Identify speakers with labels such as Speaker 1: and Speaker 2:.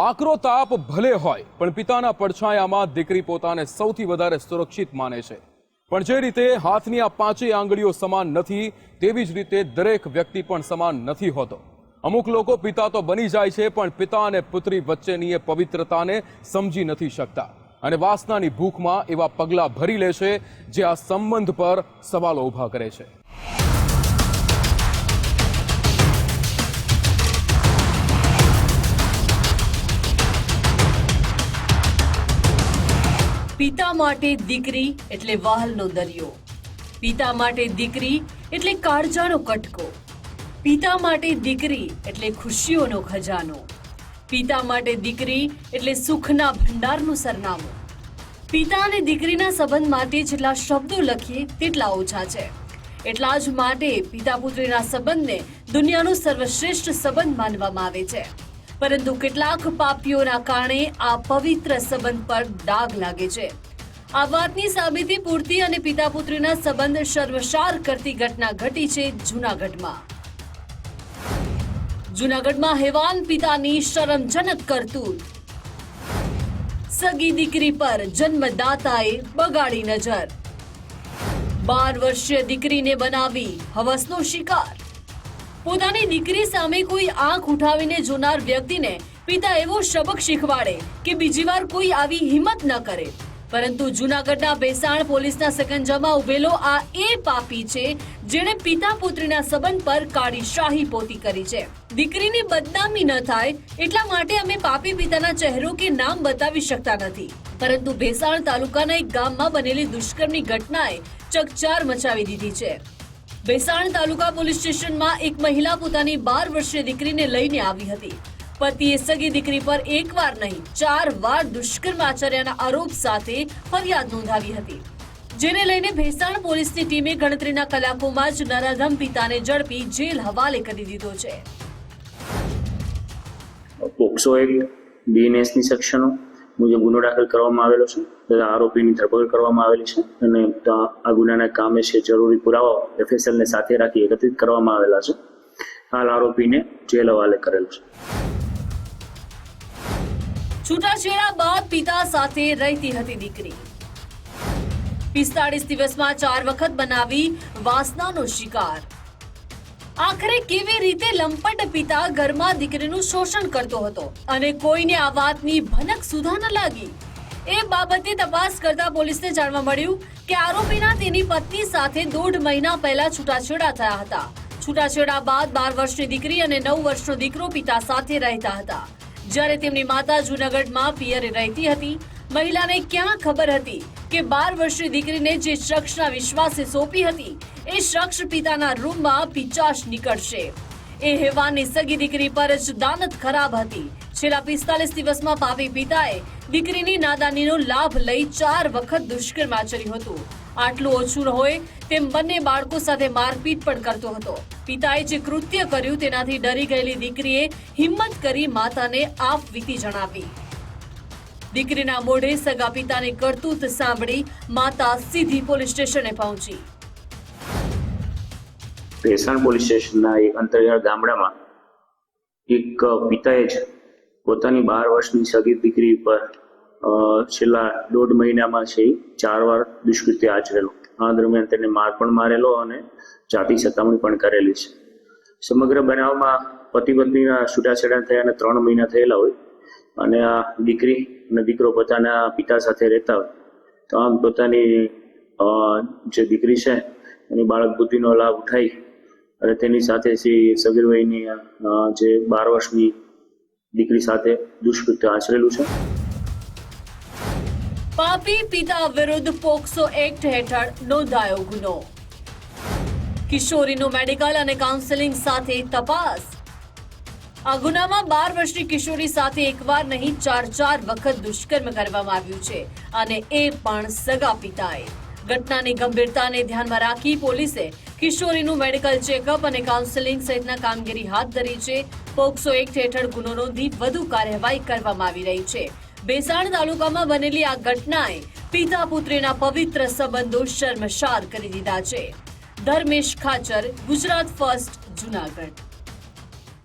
Speaker 1: આકરો તાપ ભલે હોય, પણ પિતાના પડછાયામાં દીકરી પોતાને સૌથી વધારે સુરક્ષિત માને છે. પણ જે રીતે હાથની આ પાંચેય આંગળીઓ સમાન નથી, તેવી જ રીતે દરેક વ્યક્તિ પણ સમાન નથી હોતો. અમુક લોકો પિતા તો બની જાય છે, પણ પિતા અને પુત્રી વચ્ચેની એ પવિત્રતાને સમજી નથી શકતા. અને વાસનાની ભૂખમાં એવા પગલાં ભરી લે છે, જે આ સંબંધ પર સવાલો ઊભા કરે છે.
Speaker 2: પિતા માટે દીકરી એટલે વહાલનો દરિયો. પિતા માટે દીકરી એટલે કાળજાનો કટકો. પિતા માટે દીકરી એટલે ખુશીઓનો ખજાનો. પિતા માટે દીકરી એટલે સુખના ભંડારનું સરનામું. પિતા અને દીકરીના સંબંધ માટે જેટલા શબ્દો લખીએ તેટલા ઓછા છે. એટલા જ માટે પિતા પુત્રીના સંબંધને દુનિયાનો સર્વશ્રેષ્ઠ સંબંધ માનવામાં આવે છે. પરંતુ કેટલાક પાપીઓના કારણે આ પવિત્ર સંબંધ પર દાગ લાગે છે. આ વાતની સાબિતી પૂરતી અને પિતા પુત્રીના સંબંધ સર્વસાર કરતી ઘટના ઘટી છે જૂનાગઢમાં. જૂનાગઢમાં હેવાન પિતાની શરમજનક કરતૂત. સગી દીકરી પર જન્મદાતાએ બગાડી નજર. બાર વર્ષીય દીકરીને બનાવી હવસનો શિકાર. પોતાની દીકરી સામે કોઈ આંખ ઉઠાવીને જોનાર વ્યક્તિને પિતા એવો શબક શીખવાડે કે બીજી વાર કોઈ આવી હિંમત ન કરે. પરંતુ જૂનાગઢના ભેસાણ પોલીસના સકંજામાં ઉભેલો આ એ પાપી છે જેણે પિતા પુત્રીના સંબંધ પર કાળી શાહી પોતી કરી છે. દીકરીની બદનામી ન થાય એટલા માટે અમે પાપી પિતાના ચહેરો કે નામ બતાવી શકતા નથી. પરંતુ ભેસાણ તાલુકાના એક ગામમાં બનેલી દુષ્કર્મની ઘટનાએ ચકચાર મચાવી દીધી છે. ભેસાણ તાલુકા પોલીસ સ્ટેશનમાં એક મહિલા પોતાની બાર વર્ષીય દીકરીને લઈને આવી હતી. પતિએ સગી દીકરી પર એકવાર નહીં, ચાર વાર દુષ્કર્મ આચર્યાના આરોપ સાથે ફરિયાદ નોંધાવી હતી. જેને લઈને ભેસાણ પોલીસની ટીમે ગણતરીના કલાકોમાં જ નરાધમ પિતાને ઝડપી જેલ હવાલે કરી દીધો છે.
Speaker 3: પોક્સો એક્ટ બીએનએસની સેક્શનો મુજબ ગુનો દાખલ કરવામાં આવેલો છે. આરોપીની ધરપકડ કરવામાં આવેલી છે અને આ ગુનાના કામે છે જરૂરી પુરાવાઓ એફએસએલને સાથે રાખી એકત્રિત કરવામાં આવેલા છે. હાલ આરોપીને જેલ હવાલે કરેલો છે.
Speaker 2: છૂટાછેડા બાદ પિતા સાથે રહેતી હતી દીકરી. પિસ્તાળીસ દિવસમાં ચાર વખત બનાવી વાસનાનો શિકાર. આખરે કેવી રીતે લંપટ પિતા ઘરમાં દીકરીનું શોષણ કરતો હતો અને કોઈને આ વાતની ભનક સુધા ન લાગી? એ બાબતે તપાસ કરતા પોલીસને જાણવા મળ્યું કે આરોપીના તેની પત્ની સાથે દોઢ મહિના પહેલા છૂટાછેડા થયા હતા. છૂટાછેડા બાદ બાર વર્ષની દીકરી અને નવ વર્ષનો દીકરો પિતા સાથે રહેતા હતા. જ્યારે તેમની માતા જુનાગઢમાં પિયરે રહેતી હતી મહિલાને ક્યાં ખબર હતી કે બાર વર્ષની દીકરીને જે શખ્સના વિશ્વાસે સોંપી હતી, એ શખ્સ પિતાના રૂમમાં પિચાશ નીકળશે. એ હેવાની સગી દીકરી પર જ દાનત ખરાબ હતી. છેલ્લા પિસ્તાલીસ દિવસમાં પાપી પિતાએ દીકરીની નાદાનીનો લાભ લઈ ચાર વખત દુષ્કર્મ આચર્યું હતું. આટલું ઓછું હોય તેમ બંને બાળકો સાથે મારપીટ પણ કરતો હતો. પિતાએ જે કૃત્ય કર્યું તેનાથી ડરી ગયેલી દીકરીએ હિંમત કરી માતાને આપ વીતી જણાવી. દીકરીના મોઢે સગા પિતાની કરતૂત સાંભળી માતા સીધી પોલીસ સ્ટેશને પહોંચી.
Speaker 3: ભેસાણ પોલીસ સ્ટેશનના એક અંતરિયાળ ગામડામાં એક પિતાએ જ પોતાની બાર વર્ષની સગી દીકરી પર છેલ્લા દોઢ મહિનામાં છે ચાર વાર દુષ્કૃત્ય આચરેલો. આ દરમિયાન તેને માર પણ મારેલો અને જાતિ સતામણી પણ કરેલી છે. સમગ્ર બનાવમાં પતિ પત્નીના છૂટાછેડા થયા અને ત્રણ મહિના થયેલા હોય અને આ દીકરી અને દીકરો પોતાના પિતા સાથે રહેતા હોય. તો આમ પોતાની જે દીકરી છે, એની બાળક બુદ્ધિનો લાભ ઉઠાઈ અને તેની સાથે શ્રી સગીર જે બાર વર્ષની દીકરી સાથે દુષ્કૃત્ય આચરેલું છે.
Speaker 2: પાપી પિતા વિરુદ્ધ પોક્સો એક્ટ હેઠળ નોંધાયો ગુનો. કિશોરીનું મેડિકલ અને કાઉન્સેલિંગ સાથે તપાસ. આ ગુનામાં બાર વર્ષની કિશોરી સાથે એકવાર નહીં, ચાર ચાર વખત દુષ્કર્મ કરવામાં આવ્યું છે અને એ પણ સગા પિતાએ. ઘટનાની ગંભીરતાને ધ્યાનમાં રાખી પોલીસે કિશોરીનું મેડિકલ ચેકઅપ અને કાઉન્સેલિંગ સહિતના કામગીરી હાથ ધરી છે. પોક્સો એક્ટ હેઠળ ગુનો નોંધી વધુ કાર્યવાહી કરવામાં આવી રહી છે. ભેસાણ તાલુકામાં બનેલી આ ઘટનાએ પિતા પુત્રીના પવિત્ર સંબંધો શર્મશાર કરી દીધા છે. ધર્મેશ ખાચર, ગુજરાત ફર્સ્ટ, જુનાગઢ.